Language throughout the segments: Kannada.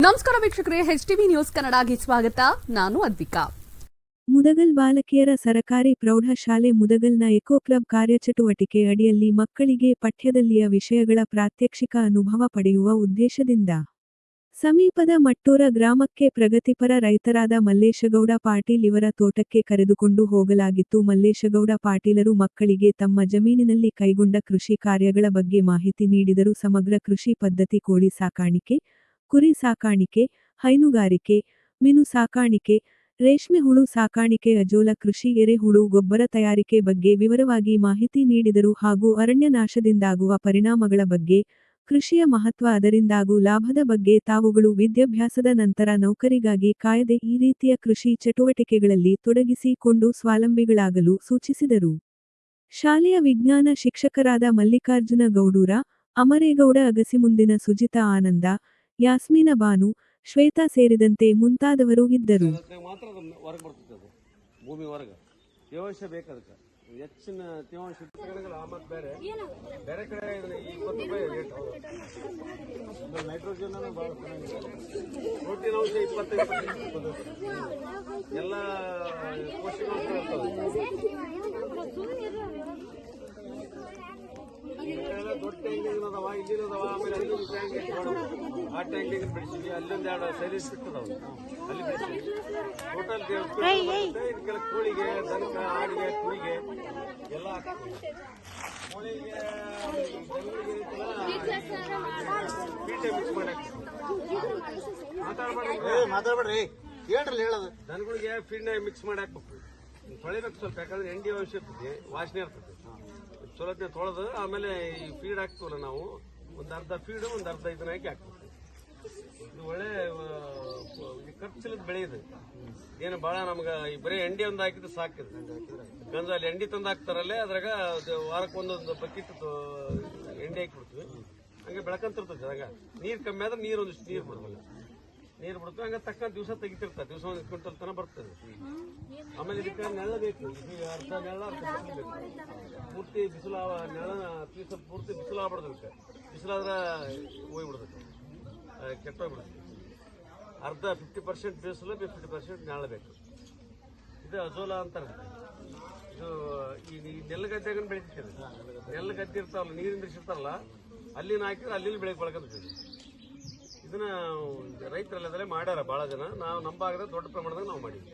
ನಮಸ್ಕಾರ ವೀಕ್ಷಕರೇ ಎಚ್ ಟಿವಿ ನ್ಯೂಸ್ ಕನ್ನಡಗೆ ಸ್ವಾಗತ. ನಾನು ಅದ್ವಿಕಾ. ಮುದಗಲ್ ಬಾಲಕಿಯರ ಸರಕಾರಿ ಪ್ರೌಢಶಾಲೆ ಮುದಗಲ್ನ ಎಕೋ ಕ್ಲಬ್ ಕಾರ್ಯಚಟುವಟಿಕೆ ಅಡಿಯಲ್ಲಿ ಮಕ್ಕಳಿಗೆ ಪಠ್ಯದಲ್ಲಿಯ ವಿಷಯಗಳ ಪ್ರಾತ್ಯಕ್ಷಿಕ ಅನುಭವ ಪಡೆಯುವ ಉದ್ದೇಶದಿಂದ. ಸಮೀಪದ ಮಟ್ಟೂರ ಗ್ರಾಮಕ್ಕೆ ಪ್ರಗತಿಪರ ರೈತರಾದ ಮಲ್ಲೇಶಗೌಡ ಪಾಟೀಲ್ ಇವರ ತೋಟಕ್ಕೆ ಕರೆದುಕೊಂಡು ಹೋಗಲಾಗಿತ್ತು. ಮಲ್ಲೇಶಗೌಡ ಪಾಟೀಲರು ಮಕ್ಕಳಿಗೆ ತಮ್ಮ ಜಮೀನಿನಲ್ಲಿ ಕೈಗೊಂಡ ಕೃಷಿ ಕಾರ್ಯಗಳ ಬಗ್ಗೆ ಮಾಹಿತಿ ನೀಡಿದರು. ಸಮಗ್ರ ಕೃಷಿ ಪದ್ಧತಿ, ಕೋಳಿ ಸಾಕಾಣಿಕೆ, ಕುರಿ ಸಾಕಾಣಿಕೆ, ಹೈನುಗಾರಿಕೆ, ಮೀನು ಸಾಕಾಣಿಕೆ, ರೇಷ್ಮೆ ಹುಳು ಸಾಕಾಣಿಕೆ, ಅಜೋಲ ಕೃಷಿ ಎರೆಹುಳು ಗೊಬ್ಬರ ತಯಾರಿಕೆ ಬಗ್ಗೆ ವಿವರವಾಗಿ ಮಾಹಿತಿ ನೀಡಿದರು ಹಾಗೂ ಅರಣ್ಯ ನಾಶದಿಂದಾಗುವ ಪರಿಣಾಮಗಳ ಬಗ್ಗೆ ಕೃಷಿಯ ಮಹತ್ವ ಅದರಿಂದಾಗೂ ಲಾಭದ ಬಗ್ಗೆ ತಾವುಗಳು ವಿದ್ಯಾಭ್ಯಾಸದ ನಂತರ ನೌಕರಿಗಾಗಿ ಕಾಯದೆ ಈ ರೀತಿಯ ಕೃಷಿ ಚಟುವಟಿಕೆಗಳಲ್ಲಿ ತೊಡಗಿಸಿಕೊಂಡು ಸ್ವಾವಲಂಬಿಗಳಾಗಲು ಸೂಚಿಸಿದರು. ಶಾಲೆಯ ವಿಜ್ಞಾನ ಶಿಕ್ಷಕರಾದ ಮಲ್ಲಿಕಾರ್ಜುನ ಗೌಡೂರ, ಅಮರೇಗೌಡ ಅಗಸಿಮುಂದಿನ ಸುಜಿತಾ ಆನಂದ, ಯಾಸ್ಮೀನ ಬಾನು, ಶ್ವೇತಾ ಸೇರಿದಂತೆ ಮುಂತಾದವರು ಇದ್ದರು. ಹೆಚ್ಚಿನ ತೇವಾಂಶ ಬೇರೆ. ಬೇರೆ ಕಡೆ ಇಪ್ಪತ್ತು ರೂಪಾಯಿ ರೇಟ್ ನೈಟ್ರೋಜನ್ ಭಾಳ ಪ್ರೋಟೀನ್ ಅಂಶ ಬರ್ತದೆ. ಎಲ್ಲ ಪೋಷಕಾಂಶ ದೊಡ್ಡ ಅದಾವ ಅದಾವ ಆಮೇಲೆ ಟ್ಯಾಂಕ್ ಆ ಬಿಡಿಸಿವಿ ಅಲ್ಲೊಂದು ಎರಡು ಸೈಲೇಜ್ ಬಿಟ್ಟದಾವ ಅಲ್ಲಿ ಟೋಟಲ್ ಇದಕ್ಕೆಲ್ಲ ಕೋಳಿಗೆ ದನಕ ಆಡಿಗೆ ಕುರಿಗೆ ಎಲ್ಲ ಹಾಕ್ತೀವಿ. ಕೋಳಿಗೆ ದನಗಳಿಗೆ ಪೀಟೆ ಮಿಕ್ಸ್ ಮಾಡಿ ಮಾತಾಡ್ಬೇಡ್ರಿ. ಹೇಳ್ರಿ, ಹೇಳೋದು. ದನಗಳಿಗೆ ಫೀಡ್ನ ಮಿಕ್ಸ್ ಮಾಡಿ ಹಾಕ್ಬೇಕು. ತೊಳಿಬೇಕು ಸ್ವಲ್ಪ, ಯಾಕಂದ್ರೆ ಎಂಡಿ ಅಂಶ ಇರ್ತದೆ, ವಾಸನೆ ಇರ್ತದೆ. ಚಲೋತ್ನೆ ತೊಳೆದು ಆಮೇಲೆ ಈ ಫೀಡ್ ಹಾಕ್ತೀವಲ್ಲ ನಾವು, ಒಂದು ಅರ್ಧ ಫೀಡು ಒಂದು ಅರ್ಧ ಇದನ್ನ ಹಾಕಿ ಹಾಕ್ಬೇಕು. ಇದು ಒಳ್ಳೆ ಖರ್ಚಿಲ್ಲದ ಬೆಳೆ ಇದು. ಏನು ಭಾಳ ನಮ್ಗೆ ಈ ಬರೀ ಎಂಡಿ ಒಂದು ಹಾಕಿದ್ರೆ ಸಾಕಿದೆ ಗಂಜ ಅಲ್ಲಿ ಎಂಡಿ ತಂದು ಹಾಕ್ತಾರಲ್ಲೇ, ಅದ್ರಾಗ ವಾರಕ್ಕೊಂದೊಂದು ಬಕೆಟ್ ಎಂಡಿ ಹಾಕಿಬಿಡ್ತೀವಿ. ಹಂಗೆ ಬೆಳಕಂತಿರ್ತದೆ ಅದಾಗ ನೀರು ಕಮ್ಮಿ ಆದ್ರೆ ನೀರು ಒಂದಿಷ್ಟು ನೀರು ಬಿಡ್ಬೇಕು ನೀರು ಬಿಡ್ತು ಹಂಗ ತಕ್ಕ ದಿವಸ ತೆಗಿತಿರ್ತಾರೆ. ದಿವಸ ಒಂದು ಕ್ವಿಂಟಲ್ ತನಕ ಬರ್ತದೆ. ಆಮೇಲೆ ಇದಕ್ಕೆ ನೆಳ ಬೇಕು. ಅರ್ಧ ನೆಳ ಅರ್ಧ ಪೂರ್ತಿ ಬಿಸಿಲು ಪೀಸ ಪೂರ್ತಿ ಬಿಸಿಲು ಆಗ್ಬಿಡ್ದು ಅದಕ್ಕೆ ಬಿಸಿಲಾದ್ರೆ ಹೋಗ್ಬಿಡ್ತದೆ. ಕೆಟ್ಟೋಗ್ಬಿಡುತ್ತೆ. ಅರ್ಧ ಫಿಫ್ಟಿ ಪರ್ಸೆಂಟ್ ಬೇಸಲು ಫಿಫ್ಟಿ ಪರ್ಸೆಂಟ್ ನೆಳ ಬೇಕು. ಇದು ಅಜೋಲಾ ಅಂತಾರೆ. ಇದು ಈ ನೆಲ್ಲಗದ್ದೆಗನ್ ಬೆಳಿತಿರ್ತದೆ ನೆಲ್ಲಗದ್ದೆ ಇರ್ತಾವಲ್ಲ ನೀರಿಂದ ಇರ್ತಾರಲ್ಲ ಅಲ್ಲಿನ ಹಾಕಿದ್ರೆ ಅಲ್ಲಿ ಬೆಳಗ್ಗೆ ಬೆಳಕಂತೀವಿ ಇದನ್ನ ರೈತರೆಲ್ಲದಲ್ಲೇ ಮಾಡ್ಯಾರ ಭಾಳ ಜನ. ನಾವು ನಮ್ಮ ಭಾಗದಾಗ ದೊಡ್ಡ ಪ್ರಮಾಣದಾಗ ನಾವು ಮಾಡಿದ್ವಿ.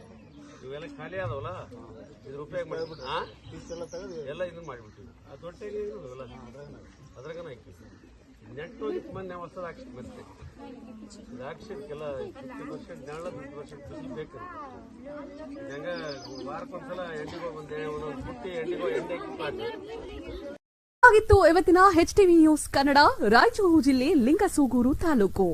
ಇವೆಲ್ಲ ಖಾಲಿ ಆದವಲ್ಲ ಇದ್ರ ಉಪಯೋಗ ಮಾಡಿಬಿಟ್ಟು ಎಲ್ಲ ಇದನ್ನ ಮಾಡಿಬಿಟ್ಟಿವಿ. ಆ ದೊಡ್ಡ ಅದ್ರಾಗನ ಹಾಕಿ. ನೆಟ್ ಹೋಗಿ ಮೊನ್ನೆ ಹೊಸ ಹಾಕ್ಸಿ ಮತ್ತೆ ಇದು ಇಪ್ಪತ್ತು ವರ್ಷ ಜ್ಞಾನ ಪರ್ಸೆಂಟ್ ವರ್ಷ ಬಿಸಿಲು ಬೇಕು. ಹೆಂಗ ವಾರಕ್ಕೊಂದ್ಸಲ ಎಂಡಿಗೋ ಒಂದು ಒಂದೊಂದು ಪುಟ್ಟಿ ಎಂಡಿಗೋ ಎಂಡಿ ಆಗಿತ್ತು ಇವತ್ತಿನ H TV news Kannada, Raichur ಜಿಲ್ಲೆ ಲಿಂಗಸೂಗೂರು ತಾಲೂಕು.